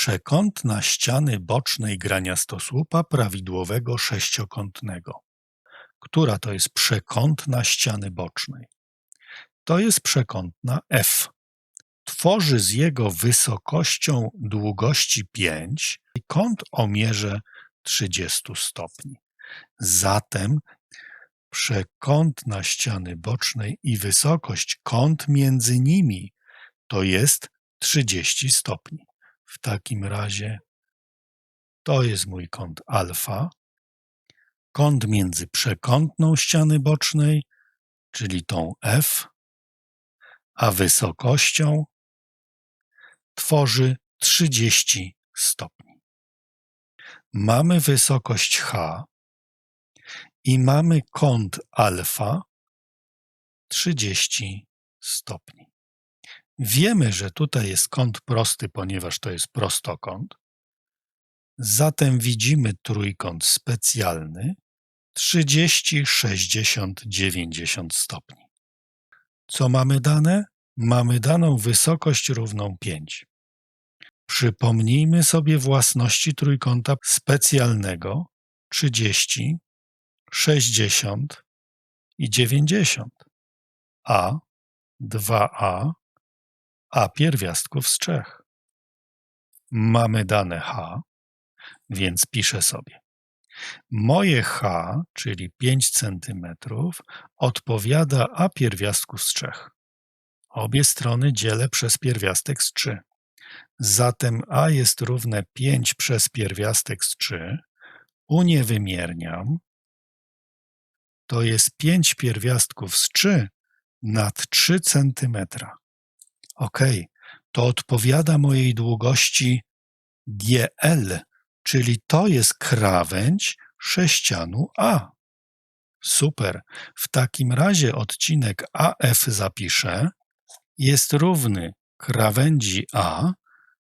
Przekątna ściany bocznej graniastosłupa prawidłowego sześciokątnego. Która to jest przekątna ściany bocznej? To jest przekątna F. Tworzy z jego wysokością długości 5 i kąt o mierze 30 stopni. Zatem przekątna ściany bocznej i wysokość kąt między nimi to jest 30 stopni. W takim razie to jest mój kąt alfa. Kąt między przekątną ściany bocznej, czyli tą F, a wysokością tworzy 30 stopni. Mamy wysokość H i mamy kąt alfa 30 stopni. Wiemy, że tutaj jest kąt prosty, ponieważ to jest prostokąt. Zatem widzimy trójkąt specjalny 30, 60, 90 stopni. Co mamy dane? Mamy daną wysokość równą 5. Przypomnijmy sobie własności trójkąta specjalnego 30, 60 i 90. A, 2a, a pierwiastków z trzech. Mamy dane H, więc piszę sobie. Moje H, czyli 5 cm, odpowiada A pierwiastku z trzech. Obie strony dzielę przez pierwiastek z 3. Zatem A jest równe 5 przez pierwiastek z 3. Uniewymierniam. To jest 5 pierwiastków z 3 nad 3 cm. OK, to odpowiada mojej długości GL, czyli to jest krawędź sześcianu A. Super. W takim razie odcinek AF zapiszę jest równy krawędzi A,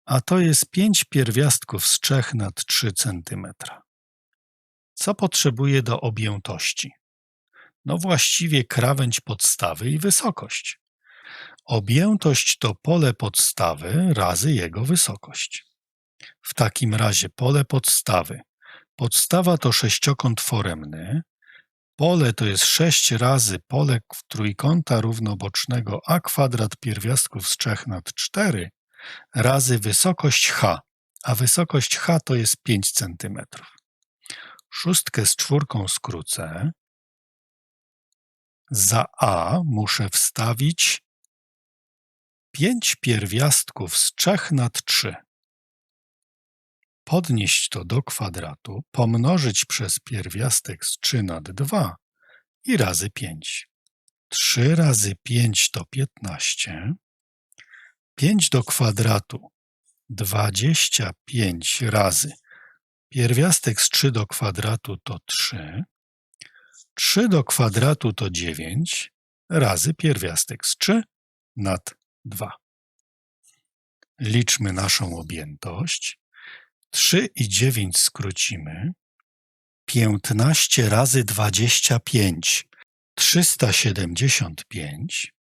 a to jest 5 pierwiastków z 3 nad 3 cm. Co potrzebuję do objętości? No właściwie krawędź podstawy i wysokość. Objętość to pole podstawy razy jego wysokość. W takim razie pole podstawy. Podstawa to sześciokąt foremny. Pole to jest 6 razy pole trójkąta równobocznego a kwadrat pierwiastków z 3 nad 4 razy wysokość h, a wysokość h to jest 5 cm. Szóstkę z czwórką skrócę. Za a muszę wstawić 5 pierwiastków z 3 nad 3. Podnieść to do kwadratu, pomnożyć przez pierwiastek z 3 nad 2 i razy 5. 3 razy 5 to 15. 5 do kwadratu 25 razy pierwiastek z 3 do kwadratu to 3. 3 do kwadratu to 9 razy pierwiastek z 3 nad 2. Liczmy naszą objętość. 3 i 9 skrócimy. 15 razy 25 375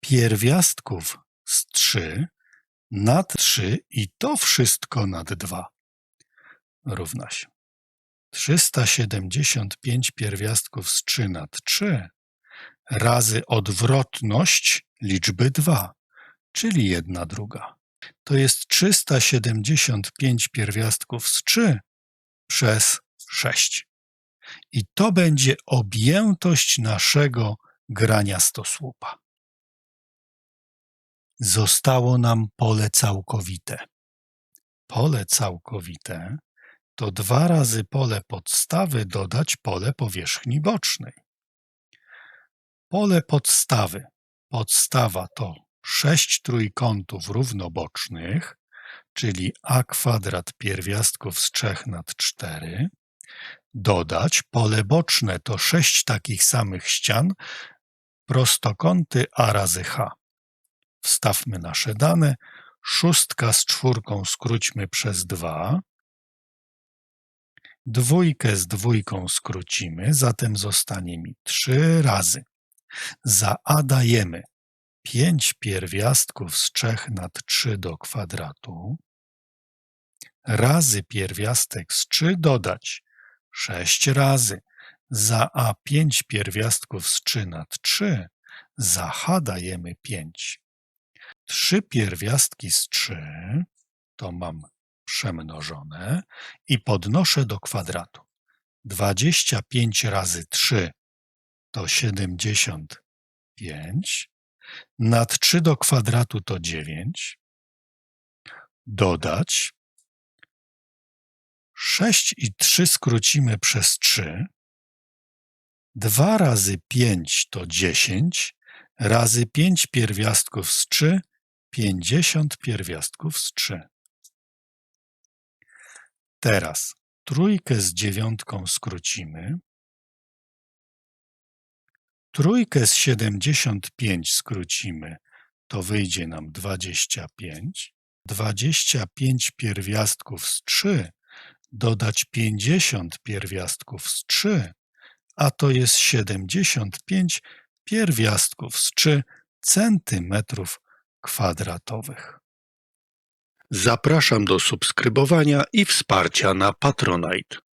pierwiastków z 3 nad 3 i to wszystko nad 2 równa się 375 pierwiastków z 3 nad 3 razy odwrotność liczby 2 czyli jedna druga. To jest 375 pierwiastków z 3 przez 6. I to będzie objętość naszego grania stosłupa. Zostało nam pole całkowite. Pole całkowite to dwa razy pole podstawy dodać pole powierzchni bocznej. Pole podstawy. Podstawa to sześć trójkątów równobocznych, czyli a kwadrat pierwiastków z 3 nad 4, dodać pole boczne to sześć takich samych ścian, prostokąty a razy h. Wstawmy nasze dane. Szóstka z czwórką skróćmy przez 2. Dwójkę z dwójką skrócimy, zatem zostanie mi 3 razy. Za a dajemy 5 pierwiastków z 3 nad 3 do kwadratu razy pierwiastek z 3 dodać 6 razy za A5 pierwiastków z 3 nad 3, za H dajemy 5. 3 pierwiastki z 3 to mam przemnożone i podnoszę do kwadratu. 25 razy 3 to 75. Nad 3 do kwadratu to 9. Dodać 6 i 3 skrócimy przez 3. 2 razy 5 to 10, razy 5 pierwiastków z 3, 50 pierwiastków z 3. Teraz trójkę z dziewiątką skrócimy. Trójkę z 75 skrócimy, to wyjdzie nam 25. 25 pierwiastków z 3 dodać 50 pierwiastków z 3, a to jest 75 pierwiastków z 3 centymetrów kwadratowych. Zapraszam do subskrybowania i wsparcia na Patronite.